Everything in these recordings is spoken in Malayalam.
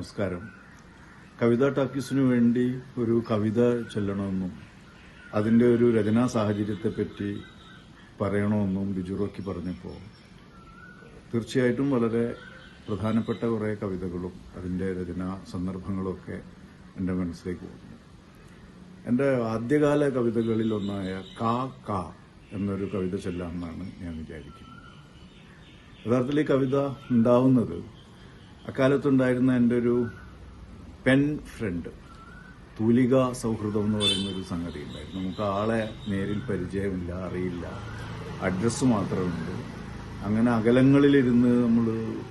നമസ്കാരം. കവിതാ ടാക്കീസിനു വേണ്ടി ഒരു കവിത ചൊല്ലണമെന്നും അതിന്റെ ഒരു രചനാ സാഹചര്യത്തെ പറ്റി പറയണമെന്നും ബിജുറോക്കി പറഞ്ഞപ്പോൾ തീർച്ചയായിട്ടും വളരെ പ്രധാനപ്പെട്ട കുറേ കവിതകളും അതിന്റെ രചനാ സന്ദർഭങ്ങളൊക്കെ എന്റെ മനസ്സിലേക്ക് വന്നു. എന്റെ ആദ്യകാല കവിതകളിൽ ഒന്നായ കാ കാ എന്നൊരു കവിത ചൊല്ലാമെന്നാണ് ഞാൻ വിചാരിക്കുന്നത്. യഥാർത്ഥത്തിൽ ഈ കവിത ഉണ്ടാവുന്നത് അക്കാലത്തുണ്ടായിരുന്ന എന്റെ ഒരു പെൻ ഫ്രണ്ട് തൂലിക സൗഹൃദം എന്ന് പറയുന്ന ഒരു സംഗതി ഉണ്ടായിരുന്നു. നമുക്ക് ആളെ നേരിൽ പരിചയമില്ല അറിയില്ല. അഡ്രസ്സ് മാത്രമുണ്ട്. അങ്ങനെ അകലങ്ങളിലിരുന്ന് നമ്മൾ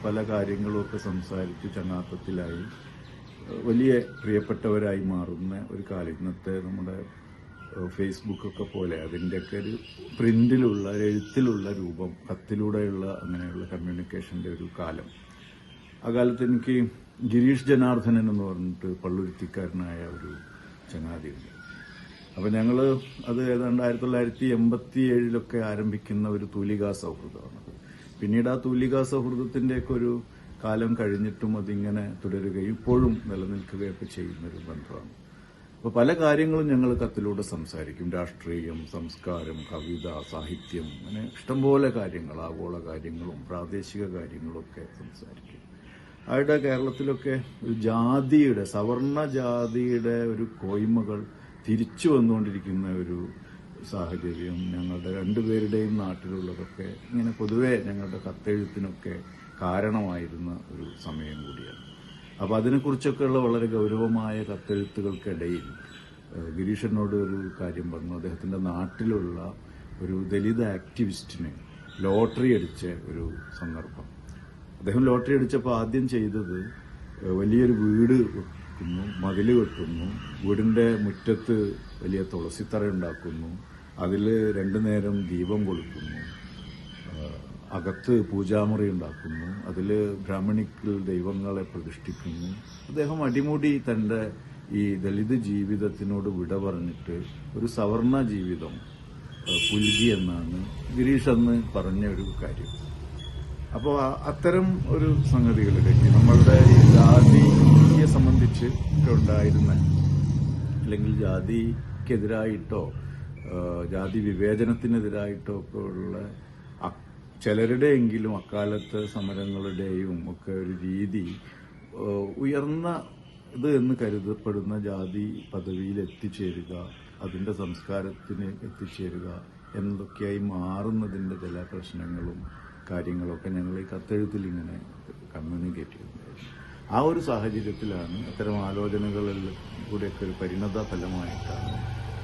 പല കാര്യങ്ങളുമൊക്കെ സംസാരിച്ച് ചങ്ങാത്തത്തിലായി. വലിയ പ്രിയപ്പെട്ടവരായി മാറുന്ന ഒരു കാലം. ഇന്നത്തെ നമ്മുടെ ഫേസ്ബുക്കൊക്കെ പോലെ അതിന്റെയൊക്കെ ഒരു പ്രിന്റിലുള്ള എഴുത്തിലുള്ള രൂപം കത്തിലൂടെയുള്ള അങ്ങനെയുള്ള കമ്മ്യൂണിക്കേഷന്റെ ഒരു കാലം. ആ കാലത്ത് എനിക്ക് ഗിരീഷ് ജനാർദ്ദനൻ എന്ന് പറഞ്ഞിട്ട് പള്ളുരുത്തിക്കാരനായ ഒരു ചങ്ങാതിയുണ്ട്. അപ്പം ഞങ്ങൾ അത് ഏതാണ്ട് ആയിരത്തി തൊള്ളായിരത്തി എൺപത്തി ഏഴിലൊക്കെ ആരംഭിക്കുന്ന ഒരു തൂലികാ സൗഹൃദമാണ്. പിന്നീട് ആ തൂലികാ സൗഹൃദത്തിന്റെയൊക്കെ ഒരു കാലം കഴിഞ്ഞിട്ടും അതിങ്ങനെ തുടരുകയും ഇപ്പോഴും നിലനിൽക്കുകയൊക്കെ ചെയ്യുന്ന ഒരു ബന്ധമാണ്. അപ്പോൾ പല കാര്യങ്ങളും ഞങ്ങൾ കത്തിലൂടെ സംസാരിക്കും. രാഷ്ട്രീയം സംസ്കാരം കവിത സാഹിത്യം അങ്ങനെ ഇഷ്ടംപോലെ കാര്യങ്ങൾ ആഗോള കാര്യങ്ങളും പ്രാദേശിക കാര്യങ്ങളും ഒക്കെ സംസാരിക്കും. അവിടെ കേരളത്തിലൊക്കെ ഒരു ജാതിയുടെ സവർണ ജാതിയുടെ ഒരു കോയ്മകൾ തിരിച്ചു വന്നുകൊണ്ടിരിക്കുന്ന ഒരു സാഹചര്യം ഞങ്ങളുടെ രണ്ടുപേരുടെയും നാട്ടിലുള്ളതൊക്കെ ഇങ്ങനെ പൊതുവെ ഞങ്ങളുടെ കത്തെഴുത്തിനൊക്കെ കാരണമായിരുന്ന ഒരു സമയം കൂടിയാണ്. അപ്പോൾ അതിനെക്കുറിച്ചൊക്കെയുള്ള വളരെ ഗൗരവമായ കത്തെഴുത്തുകൾക്കിടയിൽ ഗിരീഷനോട് ഒരു കാര്യം പറഞ്ഞു. അദ്ദേഹത്തിന്റെ നാട്ടിലുള്ള ഒരു ദലിത് ആക്ടിവിസ്റ്റിന് ലോട്ടറി അടിച്ച ഒരു സന്ദർഭം. അദ്ദേഹം ലോട്ടറി അടിച്ചപ്പോൾ ആദ്യം ചെയ്തത് വലിയൊരു വീട് വെക്കുന്നു മതിൽ കെട്ടുന്നു വീടിന്റെ മുറ്റത്ത് വലിയ തുളസിത്തറ ഉണ്ടാക്കുന്നു അതിൽ രണ്ടു നേരം ദീപം കൊളുത്തുന്നു അകത്ത് പൂജാമുറി ഉണ്ടാക്കുന്നു അതിൽ ബ്രാഹ്മണിക്കൽ ദൈവങ്ങളെ പ്രതിഷ്ഠിക്കുന്നു. അദ്ദേഹം അടിമുടി തന്റെ ഈ ദളിത് ജീവിതത്തിനോട് വിട പറഞ്ഞിട്ട് ഒരു സവർണ ജീവിതം പുൽകി എന്നാണ് ഗിരീഷ് അന്ന് പറഞ്ഞ ഒരു കാര്യം. അപ്പോൾ അത്തരം ഒരു സംഗതികളിലേക്ക് നമ്മളുടെ ഈ ജാതിയെ സംബന്ധിച്ച് ഉണ്ടായിരുന്ന അല്ലെങ്കിൽ ജാതിക്കെതിരായിട്ടോ ജാതി വിവേചനത്തിനെതിരായിട്ടോ ഒക്കെ ഉള്ള ചിലരുടെയെങ്കിലും അക്കാലത്ത് സമരങ്ങളുടെയും ഒക്കെ ഒരു രീതി ഉയർന്ന ഇത് എന്ന് കരുതപ്പെടുന്ന ജാതി പദവിയിൽ എത്തിച്ചേരുക അതിന്റെ സംസ്കാരത്തിന് എത്തിച്ചേരുക എന്നതൊക്കെയായി മാറുന്നതിന്റെ ചില പ്രശ്നങ്ങളും കാര്യങ്ങളൊക്കെ ഞങ്ങൾ ഈ കത്തെഴുത്തിൽ ഇങ്ങനെ കമ്മ്യൂണിക്കേറ്റ് ചെയ്യുന്നുണ്ടായിരുന്നു ആ ഒരു സാഹചര്യത്തിലാണ് അത്തരം ആലോചനകളിൽ കൂടെയൊക്കെ ഒരു പരിണത ഫലമായിട്ടാണ്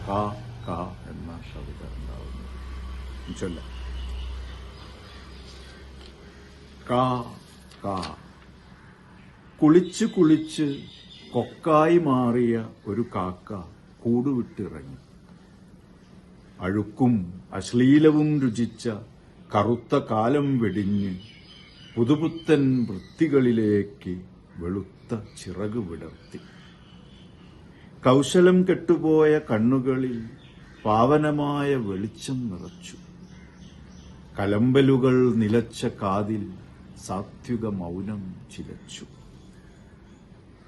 കാ കാ എന്ന കവിത ഉണ്ടാവുന്നത്. ചൊല്ല കാ കാ. കുളിച്ച് കുളിച്ച് കൊക്കായി മാറിയ ഒരു കാക്ക കൂടുവിട്ടിറങ്ങി. അഴുക്കും അശ്ലീലവും രുചിച്ച കറുത്ത കാലം വെടിഞ്ഞ് പുതുപുത്തൻ വൃത്തികളിലേക്ക് വെളുത്ത ചിറക് വിടർത്തി. കൗശലം കെട്ടുപോയ കണ്ണുകളിൽ പാവനമായ വെളിച്ചം നിറച്ചു. കലമ്പലുകൾ നിലച്ച കാതിൽ സാത്വിക മൗനം ചിലച്ചു.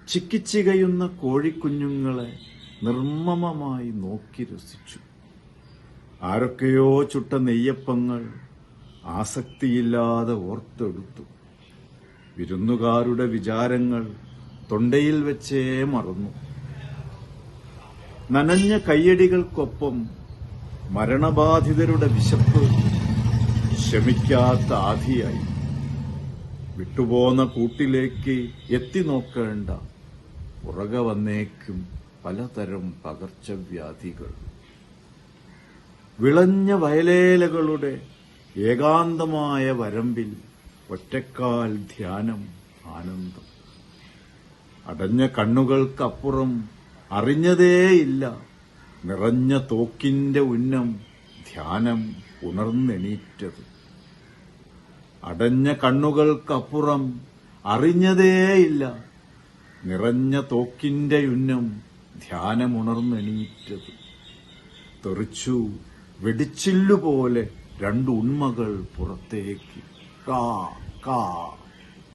ചിക്കിച്ചികയുന്ന കോഴിക്കുഞ്ഞുങ്ങളെ നിർമ്മമമായി നോക്കി രസിച്ചു. ആരൊക്കെയോ ചുട്ട നെയ്യപ്പങ്ങൾ ആസക്തിയില്ലാതെ ഓർത്തെടുത്തു. വിരുന്നുകാരുടെ വിചാരങ്ങൾ തൊണ്ടയിൽ വെച്ചേ മറന്നു. നനഞ്ഞ കയ്യടികൾക്കൊപ്പം മരണബാധിതരുടെ വിശപ്പ് ശമിക്കാത്ത ആധിയായി. വിട്ടുപോന്ന കൂട്ടിലേക്ക് എത്തി നോക്കേണ്ട പുറകെ വന്നേക്കും പലതരം പകർച്ചവ്യാധികൾ. വിളഞ്ഞ വയലേലകളുടെ ഏകാന്തമായ വരമ്പിൽ ഒറ്റക്കാൽ ധ്യാനം ആനന്ദം. അടഞ്ഞ കണ്ണുകൾക്കപ്പുറം അറിഞ്ഞതേയില്ല. നിറഞ്ഞ തോക്കിന്റെ ഉന്നം ധ്യാനം ഉണർന്നെണീറ്റത്. അടഞ്ഞ കണ്ണുകൾക്കപ്പുറം അറിഞ്ഞതേയില്ല. നിറഞ്ഞ തോക്കിന്റെ ഉന്നം ധ്യാനമുണർന്നെണീറ്റത് തെറിച്ചു വെടിച്ചില്ലുപോലെ രണ്ട് ഉണ്മകൾ പുറത്തേക്ക്. കാ കാ.